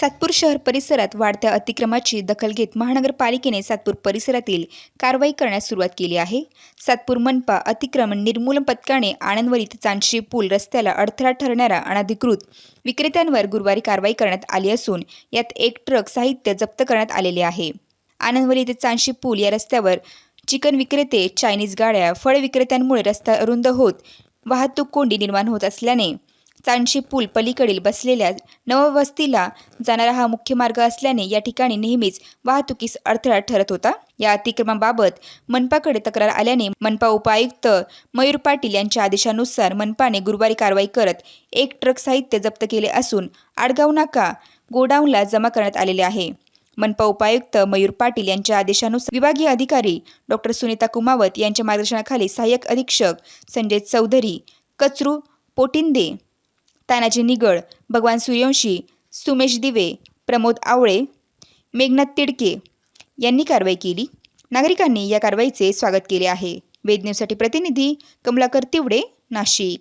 सातपूर शहर परिसरात वाढत्या अतिक्रमाची दखल घेत महानगरपालिकेने सातपूर परिसरातील कारवाई करण्यास सुरुवात केली आहे. सातपूर मनपा अतिक्रमण निर्मूलन पथकाने आनंदवली चांदशी पूल रस्त्याला अडथळा ठरणाऱ्या अनधिकृत विक्रेत्यांवर गुरुवारी कारवाई करण्यात आली असून यात एक ट्रक साहित्य जप्त करण्यात आलेले आहे. आनंदवरी ते चांदशी पूल या रस्त्यावर चिकन विक्रेते चायनीज गाड्या फळ विक्रेत्यांमुळे रस्ता अरुंद होत वाहतूक कोंडी निर्माण होत असल्याने चांशी पूल पलीकडील बसलेल्या नववस्तीला जाणारा हा मुख्य मार्ग असल्याने या ठिकाणी नेहमीच वाहतुकीस अडथळा ठरत होता. या अतिक्रमणाबाबत मनपाकडे तक्रार आल्याने मनपा उपायुक्त मयूर पाटील यांच्या आदेशानुसार मनपाने गुरुवारी कारवाई करत एक ट्रक साहित्य जप्त केले असून आडगाव नाका गोडाऊनला जमा करण्यात आलेले आहे. मनपा उपायुक्त मयूर पाटील यांच्या आदेशानुसार विभागीय अधिकारी डॉक्टर सुनीता कुमावत यांच्या मार्गदर्शनाखाली सहाय्यक अधीक्षक संजय चौधरी कचरू पोटिंदे तानाजी निगड भगवान सूर्यवंशी सुमेश दिवे प्रमोद आवळे मेघनाथ तिडके यांनी कारवाई केली. नागरिकांनी या कारवाईचे स्वागत केले आहे. वेद न्यूजसाठी प्रतिनिधी कमलाकर तिवडे नाशिक.